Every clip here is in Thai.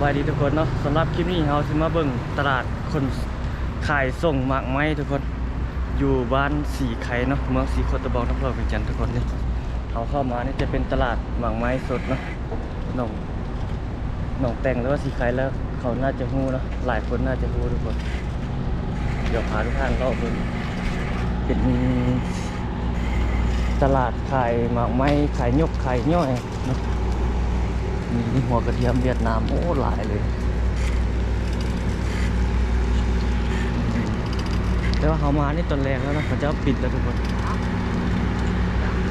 บายดีทุกคนเนาะสำหรับคลิปนี้เราสิมาเบิ่งตลาดคนขายส่งหมากไม้ทุกคนอยู่บ้านสีไข่เนาะเมืองสีโคตะบองนครเวียงจันทน์ทุกคนนี่เขาเข้ามานี่จะเป็นตลาดหมากไม้สดเนาะหนองหนองแต่งหรือว่าสีไข่แล้วเขาน่าจะฮู้เนาะหลายคนน่าจะฮู้ทุกคน เดี๋ยวพาทุกท่านรอบเบิ่งเป็นตลาดขายหมากไม้ขายยกขายย่อยเนาะ มีหัวกระเทียมเวียดนามโอ้หลายเลยแต่ว่าเขามานี่ตอนแรกแล้วนะเขาจะปิดแล้วทุกคน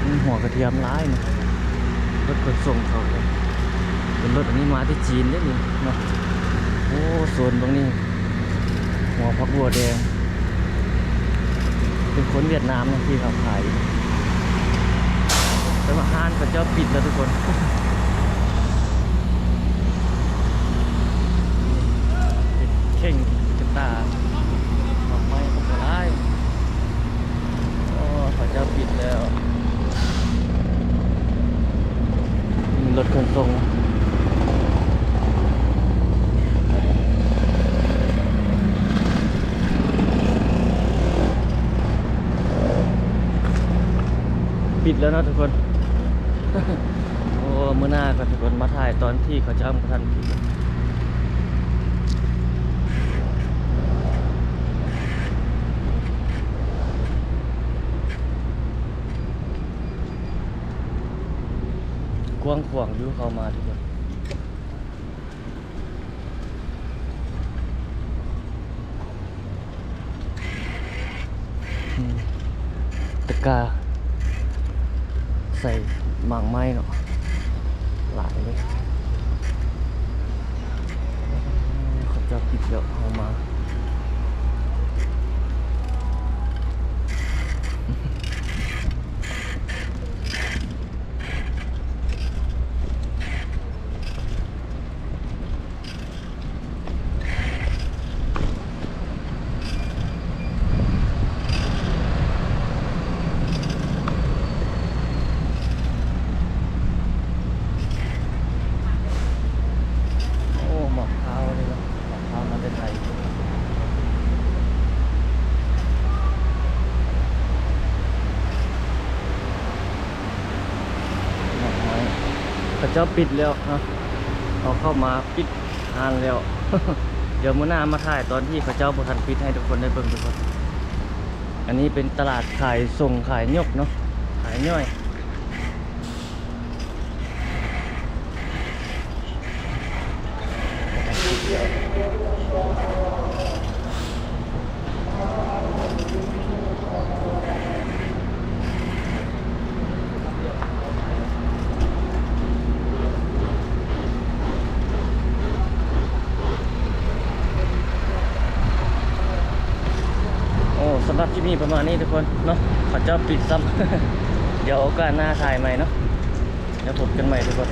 มีหัวกระเทียมร้ายนะรถขนส่งเขาเลยเป็นรถอันนี้มาที่จีนได้นี่เนะโอ้โซนตรงนี้ หัวพักบัวแดง เป็นคนเวียดนามนะที่เขาขายแต่ว่าห้านเขาจะปิดแล้วทุกคน เข่งกระตาดอกไม้ก็ได้โอ้เขาจะปิดแล้วมี รถขนส่งปิดแล้วนะทุกคน โอ้เมื่อหน้าก็ทุกคนมาถ่ายตอนที่เขาจะเอามาทันปิด กว้างขวางอยู่เข้ามาทุกคนตะกร้าใส่หมากไม้เนาะหลายเลยเขาจะปิดแล้วเอามา โอ้หมอกเท้าวเลยเนอะหมอกเท้าวมันเป็นไทยหมอกไม้ พระเจ้าปิดแล้วเนาะเขาเข้ามาปิดทานแล้ว เดี๋ยวมื้อหน้ามาถ่ายตอนที่เขาเจ้าบทันปิดให้ทุกคนได้เบิ่งทุกคน อันนี้เป็นตลาดขายส่งขายยกเนาะ ขายย่อย หรับที่นี่ประมาณนี้ทุกคนเนาะขอจะปิดซ้ำเดี๋ยวโอกาสหน้าถ่ายใหม่เนาะเดี๋ยวพบกันใหม่ทุกคน